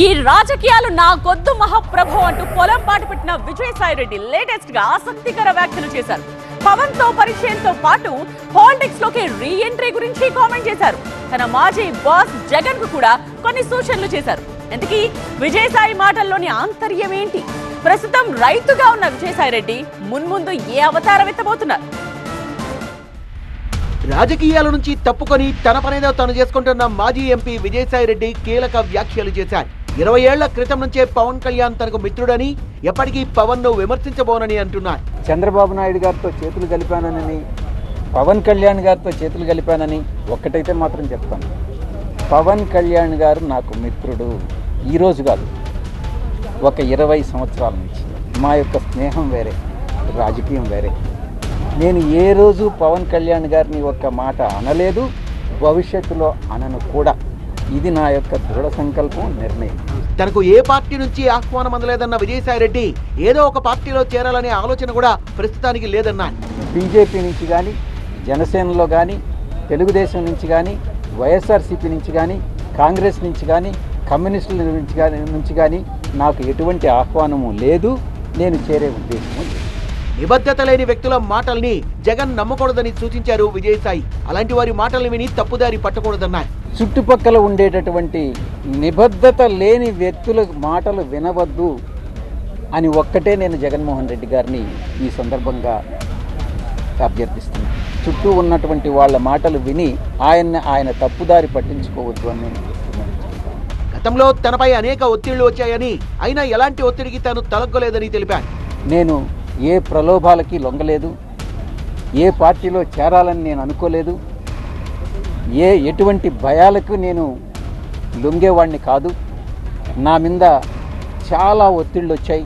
ఈ రాజకీయాలు నా గొద్దు మహాప్రభు అంటూ పొలం పాటు పెట్టిన విజయసాయి రెడ్డి లేటెస్ట్గా ఆసక్తికర వ్యాఖ్యలు చేశారు. పవన్తో పరిచయంతో పాటు పాలిటిక్స్లోకి రీ ఎంట్రీ గురించి కామెంట్ చేశారు. తన మాజీ బాస్ జగన్కు కూడా కొన్ని సూచనలు చేశారు. ఇంతకీ విజయసాయి మాటల్లోని ఆంతర్యం ఏంటి? ప్రస్తుతం రైతుగా ఉన్న విజయసాయి రెడ్డి మున్ముందు ఏ అవతారం ఎత్తబోతున్నారు? రాజకీయాల నుంచి తప్పుకొని తన పనేదో తను చేసుకుంటున్న మాజీ ఎంపీ విజయసాయి రెడ్డి కీలక వ్యాఖ్యలు చేశారు. ఇరవై ఏళ్ళ క్రితం నుంచే పవన్ కళ్యాణ్ తనకు మిత్రుడని ఎప్పటికీ పవన్ను విమర్శించబోనని అంటున్నారు చంద్రబాబు నాయుడు గారితో చేతులు కలిపానని పవన్ కళ్యాణ్ గారితో చేతులు కలిపానని ఒక్కటైతే మాత్రం చెప్తాను. పవన్ కళ్యాణ్ గారు నాకు మిత్రుడు. ఈరోజు కాదు ఒక ఇరవై సంవత్సరాల నుంచి. మా యొక్క స్నేహం వేరే రాజకీయం వేరే. నేను ఏ రోజు పవన్ కళ్యాణ్ గారిని ఒక్క మాట అనలేదు భవిష్యత్తులో అనను కూడా. ఇది నా యొక్క దృఢ సంకల్పం నిర్ణయం. తనకు ఏ పార్టీ నుంచి ఆహ్వానం అందలేదన్న విజయసాయి రెడ్డి ఏదో ఒక పార్టీలో చేరాలనే ఆలోచన కూడా ప్రస్తుతానికి లేదన్నారు బీజేపీ నుంచి కానీ జనసేనలో కానీ తెలుగుదేశం నుంచి కానీ వైఎస్ఆర్సీపీ నుంచి కానీ కాంగ్రెస్ నుంచి కానీ కమ్యూనిస్టుల నుంచి కానీ నుంచి కానీ నాకు ఎటువంటి ఆహ్వానము లేదు. నేను చేరే ఉద్దేశము లేదు. నిబద్ధత లేని వ్యక్తుల మాటల్ని జగన్ నమ్మకూడదని సూచించారు విజయసాయి. అలాంటి వారి మాటల్ని విని తప్పుదారి పట్టకూడదన్నారు చుట్టుపక్కల ఉండేటటువంటి నిబద్ధత లేని వ్యక్తుల మాటలు వినవద్దు అని ఒక్కటే నేను జగన్మోహన్ రెడ్డి గారిని ఈ సందర్భంగా అభ్యర్థిస్తున్నాను. చుట్టూ ఉన్నటువంటి వాళ్ళ మాటలు విని ఆయన్ని ఆయన తప్పుదారి పట్టించుకోవద్దు అని గతంలో తనపై అనేక ఒత్తిళ్ళు వచ్చాయని అయినా ఎలాంటి ఒత్తిడికి తాను తలగ్గలేదని తెలిపారు నేను ఏ ప్రలోభాలకి లొంగలేదు ఏ పార్టీలో చేరాలని నేను అనుకోలేదు ఏ ఎటువంటి భయాలకు నేను లొంగేవాడిని కాదు. నా మీద చాలా ఒత్తిళ్ళు వచ్చాయి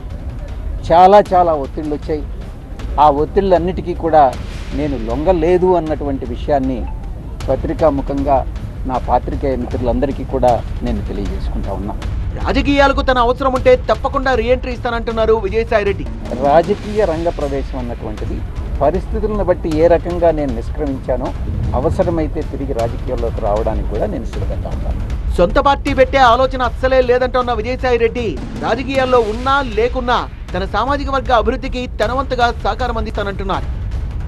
చాలా చాలా ఒత్తిళ్ళు వచ్చాయి ఆ ఒత్తిళ్ళన్నిటికీ కూడా నేను లొంగలేదు అన్నటువంటి విషయాన్ని పత్రికాముఖంగా నా పాత్రికేయ మిత్రులందరికీ కూడా నేను తెలియజేసుకుంటా ఉన్నా. రాజకీయాలకు తన అవసరం ఉంటే తప్పకుండా రీఎంట్రీ ఇస్తానంటున్నారు విజయసాయి రెడ్డి. రాజకీయ రంగ ప్రవేశం అన్నటువంటిది పరిస్థితులను బట్టి ఏ రకంగా నేను నిష్క్రమించానో అవసరమైతే తిరిగి రాజకీయాల్లోకి రావడానికి కూడా నేను సిద్ధంగా ఉంటాను. సొంత పార్టీ పెట్టే ఆలోచన అస్సలే లేదంటున్న విజయసాయి రెడ్డి రాజకీయాల్లో ఉన్నా లేకున్నా తన సామాజిక వర్గ అభివృద్ధికి తనవంతుగా సహకారం అందిస్తానంటున్నారు.